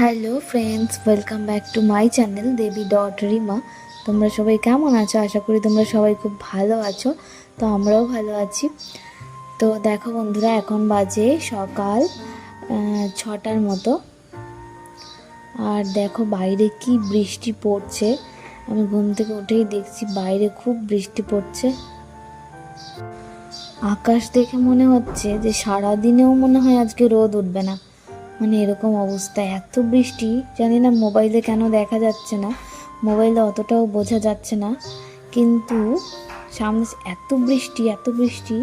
Hello friends welcome back to my channel Debi dot Rima তোমরা সবাই কেমন আছো? আশা করি তোমরা সবাই খুব ভালো আছো। তো আমরাও ভালো আছি। তো দেখো বন্ধুরা, এখন বাজে সকাল ছটার মতো। আর দেখো বাইরে কি বৃষ্টি পড়ছে। আমি ঘুম থেকে উঠেই দেখছি বাইরে খুব বৃষ্টি পড়ছে। আকাশ দেখে মনে হচ্ছে যে সারাদিনেও মনে হয় আজকে রোদ উঠবে না। মানে এরকম অবস্থা, এত বৃষ্টি, জানি না মোবাইলে কেন দেখা যাচ্ছে না, মোবাইলে অতটাও বোঝা যাচ্ছে না, কিন্তু সামনে এত বৃষ্টি এত বৃষ্টি,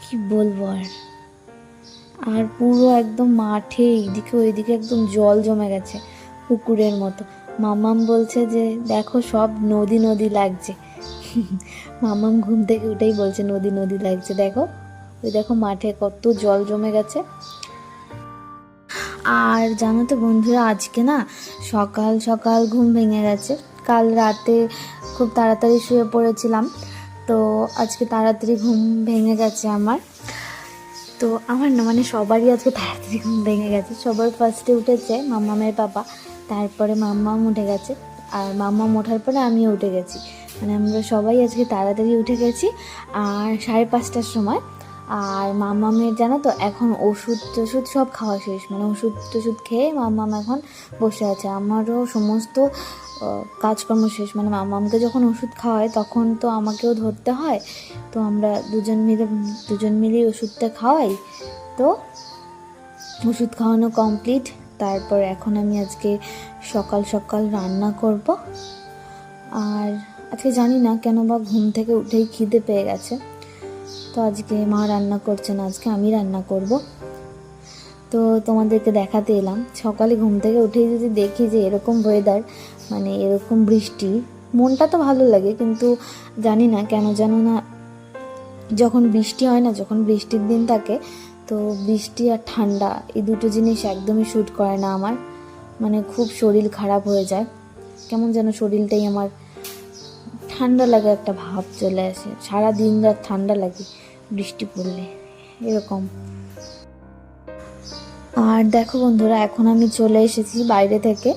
কি বলব আর? আর পুরো একদম মাঠে, এইদিকে ওইদিকে একদম জল জমে গেছে, পুকুরের মতো। মামাম বলছে যে, দেখো সব নদী নদী লাগছে। মামাম ঘুম থেকে উঠেই বলছে, নদী নদী লাগছে, দেখো। ওই দেখো মাঠে কত জল জমে গেছে। আর জানো তো বন্ধুরা, আজকে না সকাল সকাল ঘুম ভেঙে গেছে। কাল রাতে খুব তাড়াতাড়ি শুয়ে পড়েছিলাম, তো আজকে তাড়াতাড়ি ঘুম ভেঙে গেছে আমার। তো আমার না মানে সবারই আজকে তাড়াতাড়ি ঘুম ভেঙে গেছে। সবার ফার্স্টে উঠেছে মাম্মামের বাবা তারপরে মাম্মাম উঠে গেছে। আর মাম্মাম ওঠার পরে আমিও উঠে গেছি। মানে আমরা সবাই আজকে তাড়াতাড়ি উঠে গেছি, আর সাড়ে পাঁচটার সময় আর মামামের জানো তো, এখন ওষুধ টষুধ সব খাওয়া শেষ। মানে ওষুধ টষুধ খেয়ে মামাম এখন বসে আছে। আমারও সমস্ত কাজকর্ম শেষ। মানে মামামকে যখন ওষুধ খাওয়ায়, তখন তো আমাকেও ধরতে হয়। তো আমরা দুজন মিলে, দুজন মিলেই ওষুধটা খাওয়াই। তো ওষুধ খাওয়ানো কমপ্লিট। তারপর এখন আমি আজকে সকাল সকাল রান্না করব। আর আজকে জানি না কেন বা ঘুম থেকে উঠেই খিদে পেয়ে গেছে। তো আজকে মা রান্না করছে না আজকে আমি রান্না করব। তো তোমাদেরকে দেখাতে এলাম। সকালে ঘুম থেকে উঠেই যদি দেখি যে এরকম ওয়েদার মানে এরকম বৃষ্টি, মনটা তো ভালো লাগে, কিন্তু জানি না কেন জানো না যখন বৃষ্টি হয় না, যখন বৃষ্টির দিন থাকে, তো বৃষ্টি আর ঠান্ডা এই দুটো জিনিস একদমই শ্যুট করে না আমার। মানে খুব শরীর খারাপ হয়ে যায়। কেমন যেন শরীরটাই আমার ঠান্ডা লাগে একটা ভাব চলে আসে। সারা দিন রাত ঠান্ডা লাগে বৃষ্টি পড়লে, এরকম। আর দেখো বন্ধুরা, এখন আমি চলে এসেছি বাইরে থেকে।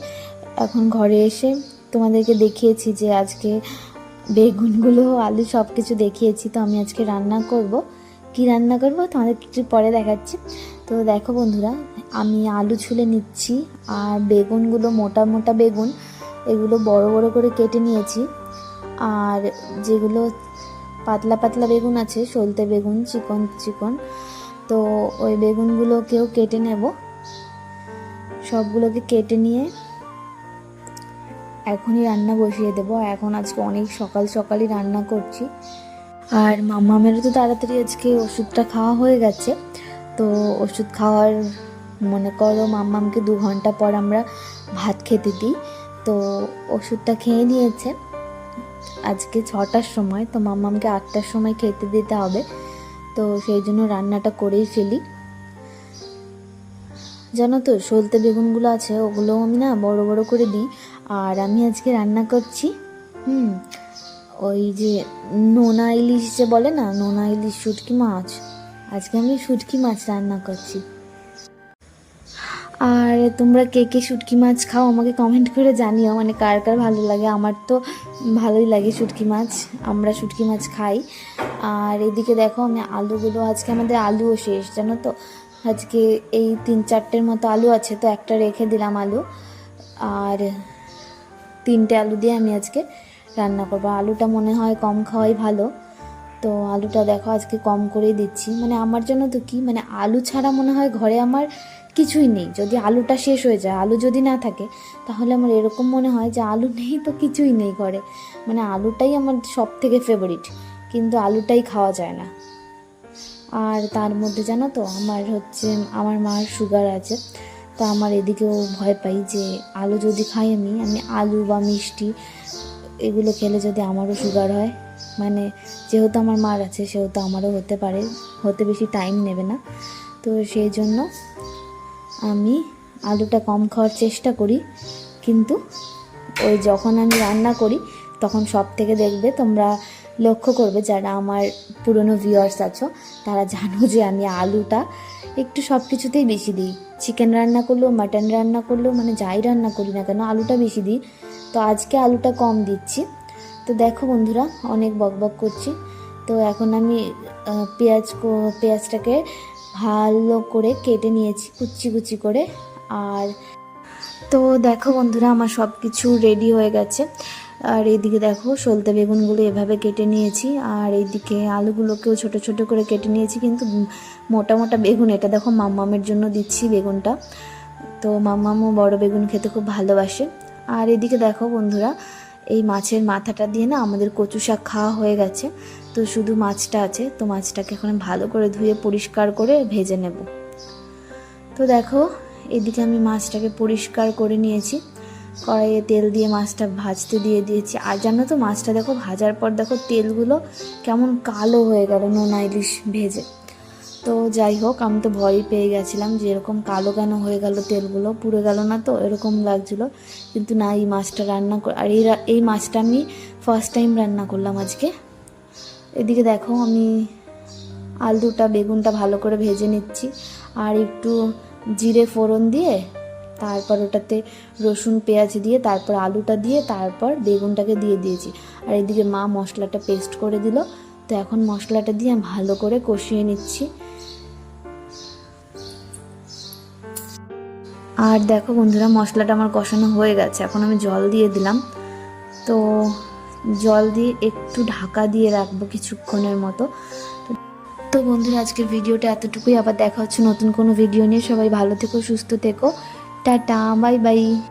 এখন ঘরে এসে তোমাদেরকে দেখিয়েছি যে আজকে বেগুনগুলো, আলু সব কিছু দেখিয়েছি। তো আমি আজকে রান্না করব। কি রান্না করব? তোমাদের কিছু পরে দেখাচ্ছি। তো দেখো বন্ধুরা, আমি আলু ছুলে নিচ্ছি আর বেগুনগুলো, মোটা মোটা বেগুন, এগুলো বড় বড় করে কেটে নিয়েছি। আর যেগুলো পাতলা পাতলা বেগুন আছে সলতে বেগুন, চিকন চিকন, তো ওই বেগুনগুলোকেও কেটে নেব। সবগুলোকে কেটে নিয়ে এখনই রান্না বসিয়ে দেবো। এখন আজকে অনেক সকাল সকালই রান্না করছি। আর মামামেরও তো তাড়াতাড়ি আজকে ওষুধটা খাওয়া হয়ে গেছে। তো ওষুধ খাওয়ার মনে করো মাম্মামকে দু ঘণ্টা পর আমরা ভাত খেতে দিই। তো ওষুধটা খেয়ে নিয়েছে। আজকে ছটার সময়, তো মাম্মামকে আটটার সময় খেতে দিতে হবে। তো সেই জন্য রান্নাটা করেই ফেলি। জানো তো, সলতে বেগুনগুলো আছে ওগুলো আমি না বড় বড় করে দিই। আর আমি আজকে রান্না করছি, হুম, ওই যে নোনা ইলিশ যে বলে না, নোনা ইলিশ, শুটকি মাছ। আজকে আমি শুটকি মাছ রান্না করছি। আর তোমরা কে কে শুটকি মাছ খাও আমাকে কমেন্ট করে জানিও মানে কার কার ভালো লাগে। আমার তো ভালোই লাগে শুটকি মাছ, আমরা শুটকি মাছ খাই। আর এদিকে দেখো, আমি আলুগুলো, আজকে আমাদের আলুও শেষ, জানো তো? আজকে এই তিন চারটের মতো আলু আছে, তো একটা রেখে দিলাম আলু। আর তিনটে আলু দিয়ে আমি আজকে রান্না করব। আলুটা মনে হয় কম খাওয়াই ভালো। তো আলুটা দেখো, আজকে কম করেই দিচ্ছি। মানে আমার জন্য তো কি মানে আলু ছাড়া মনে হয় ঘরে আমার কিছুই নেই। যদি আলুটা শেষ হয়ে যায়, আলু যদি না থাকে, তাহলে আমার এরকম মনে হয় যে আলু নেই তো কিছুই নেই ঘরে। মানে আলুটাই আমার সব থেকে ফেভারিট কিন্তু আলুটাই খাওয়া যায় না। আর তার মধ্যে জানো তো, আমার হচ্ছে, আমার মার সুগার আছে। তো আমার এদিকেও ভয় পাই যে আলু যদি খাই আমি আমি আলু বা মিষ্টি এগুলো খেলে যদি আমারও সুগার হয়। মানে যেহেতু আমার মার আছে, সেহেতু আমারও হতে পারে, হতে বেশি টাইম নেবে না। তো সেই জন্য আমি আলুটা কম খাওয়ার চেষ্টা করি, কিন্তু ওই যখন আমি রান্না করি, তখন সব থেকে দেখবে তোমরা লক্ষ্য করবে যারা আমার পুরনো ভিউয়ার্স আছো, তারা জানো যে আমি আলুটা একটু সব কিছুতেই বেশি দিই। চিকেন রান্না করলেও মাটন রান্না করলেও মানে যাই রান্না করি না কেন, আলুটা বেশি দিই। তো আজকে আলুটা কম দিচ্ছি। তো দেখো বন্ধুরা, অনেক বকবক করছি। তো এখন আমি পেঁয়াজ পেঁয়াজটাকে ভালো করে কেটে নিয়েছি, কুচি কুচি করে। আর তো দেখো বন্ধুরা, আমার সব কিছু রেডি হয়ে গেছে। আর এইদিকে দেখো, সলতে বেগুনগুলো এভাবে কেটে নিয়েছি। আর এইদিকে আলুগুলোকেও ছোট ছোট করে কেটে নিয়েছি, কিন্তু মোটা মোটা বেগুন, এটা দেখো মাম্মামের জন্য দিচ্ছি বেগুনটা। তো মাম্মামও বড় বেগুন খেতে খুব ভালোবাসে। আর এদিকে দেখো বন্ধুরা, এই মাছের মাথাটা দিয়ে না আমাদের কচু শাক খাওয়া হয়ে গেছে। তো শুধু মাছটা আছে, তো মাছটাকে এখন ভালো করে ধুয়ে পরিষ্কার করে ভেজে নেব। তো দেখো, এদিকে আমি মাছটাকে পরিষ্কার করে নিয়েছি। কড়াইয়ে তেল দিয়ে মাছটা ভাজতে দিয়ে দিয়েছি। আর জানো তো, মাছটা দেখো ভাজার পর দেখো তেলগুলো কেমন কালো হয়ে গেল, নোনা ইলিশ ভেজে। তো যাই হোক, আমি তো ভয়ই পেয়ে গেছিলাম যে এরকম কালো কেন হয়ে গেল তেলগুলো, পুড়ে গেল না তো, এরকম লাগছিল। কিন্তু না, এই মাছটা রান্না আর এই এই মাছটা আমি ফার্স্ট টাইম রান্না করলাম আজকে। এদিকে দেখো আমি আলুটা, বেগুনটা ভালো করে ভেজে নিচ্ছি। আর একটু জিরে ফোড়ন দিয়ে, তারপর ওটাতে রসুন, পেঁয়াজ দিয়ে, তারপর আলুটা দিয়ে, তারপর বেগুনটাকে দিয়ে দিয়েছি। আর এদিকে মা মশলাটা পেস্ট করে দিল। তো এখন মশলাটা দিয়ে ভালো করে কষিয়ে নিচ্ছি। আর দেখো বন্ধুরা, মশলাটা আমার কষানো হয়ে গেছে। এখন আমি জল দিয়ে দিলাম। তো জল দিয়ে একটু ঢাকা দিয়ে রাখব কিছুক্ষণের মতো। তো- বন্ধুরা, আজকের ভিডিওটা এতটুকুই। আবার দেখা হচ্ছে নতুন কোনো ভিডিও নিয়ে। সবাই ভালো থেকো, সুস্থ থেকো। Tata, bye bye.